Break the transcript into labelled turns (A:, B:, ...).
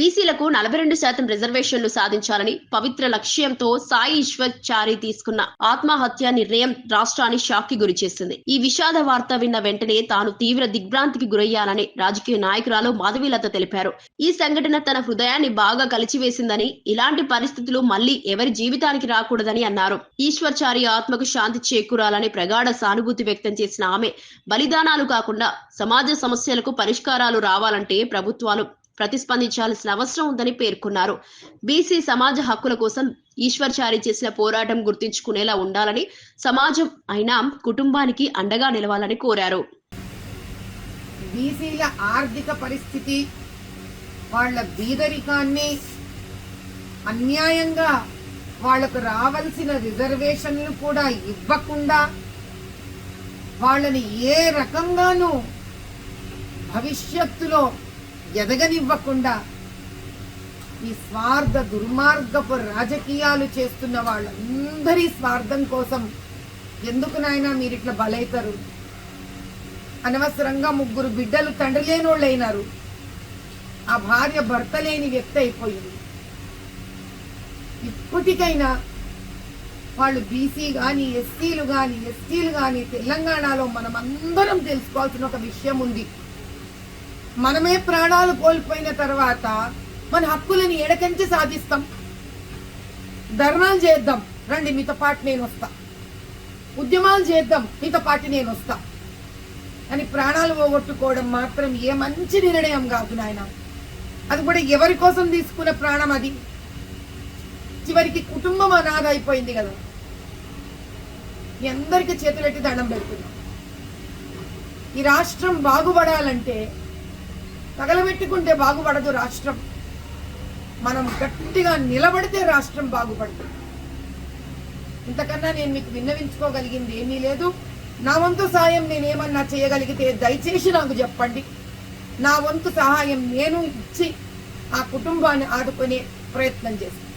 A: నలభై రెండు శాతం రిజర్వేషన్లు సాధించాలని పవిత్ర లక్ష్యంతో సాయి ఈశ్వర్ చారి తీసుకున్న ఆత్మహత్య నిర్ణయం రాష్ట్రాన్ని షాక్కి గురి చేసింది. ఈ విషాద వార్త విన్న వెంటనే తాను తీవ్ర దిగ్భ్రాంతికి గురయ్యానని రాజకీయ నాయకురాలు మాధవీలత తెలిపారు. ఈ సంఘటన తన హృదయాన్ని బాగా కలిచివేసిందని ఇలాంటి పరిస్థితులు మళ్ళీ ఎవరి జీవితానికి రాకూడదని అన్నారు. ఈశ్వర్చారి ఆత్మకు శాంతి చేకూరాలని ప్రగాఢ సానుభూతి వ్యక్తం చేసిన ఆమె బలిదానాలు కాకుండా సమాజ సమస్యలకు పరిష్కారాలు రావాలంటే ప్రభుత్వాలు ప్రతిస్పందించాల్సిన అవసరం ఉందని పేర్కొన్నారు. బీసీ సమాజ హక్కుల కోసం ఈశ్వర్చారి చేసిన పోరాటం గుర్తించుకునేలా ఉండాలని సమాజం అయినా కుటుంబానికి అండగా నిలవాలని కోరారు.
B: బీసీల ఆర్థిక పరిస్థితి వాళ్ళ బీదరికాన్ని అన్యాయంగా వాళ్ళకు రావాల్సిన రిజర్వేషన్లు కూడా ఇవ్వకుండా వాళ్ళని ఏ రకంగానూ భవిష్యత్తులో ఎదగనివ్వకుండా ఈ స్వార్థ దుర్మార్గపు రాజకీయాలు చేస్తున్న వాళ్ళందరి స్వార్థం కోసం ఎందుకు నాయన మీరు ఇట్లా బలైతారు? అనవసరంగా ముగ్గురు బిడ్డలు తండ్రి లేనోళ్ళు ఆ భార్య భర్త లేని వ్యక్తి అయిపోయింది. ఇప్పటికైనా వాళ్ళు బీసీ కానీ ఎస్సీలు కానీ ఎస్టీలు కానీ తెలంగాణలో మనం అందరం తెలుసుకోవాల్సిన ఒక విషయం ఉంది. మనమే ప్రాణాలు కోల్పోయిన తర్వాత మన హక్కులని ఎడకంచి సాధిస్తాం. ధర్నాలు చేద్దాం. రండి మీతో పాటు నేను వస్తా. ఉద్యమాలు చేద్దాం. మీతో పాటు నేను వస్తా. అని ప్రాణాలు పోగొట్టుకోవడం మాత్రం ఏ మంచి నిర్ణయం కాదు నాయన. అది కూడా ఎవరి కోసం తీసుకున్న ప్రాణం అది? చివరికి కుటుంబం అనాథ అయిపోయింది కదా. మీ అందరికీ చేతులెట్టి దండం పెడుతున్నాం. ఈ రాష్ట్రం బాగుపడాలంటే తగలబెట్టుకుంటే బాగుపడదు రాష్ట్రం. మనం గట్టిగా నిలబడితే రాష్ట్రం బాగుపడుతుంది ఇంతకన్నా నేను మీకు విన్నవించుకోగలిగింది ఏమీ లేదు. నా వంతు సాయం నేనేమన్నా చేయగలిగితే దయచేసి నాకు చెప్పండి. నా వంతు సహాయం నేను ఇచ్చి ఆ కుటుంబాన్ని ఆదుకునే ప్రయత్నం చేస్తాను.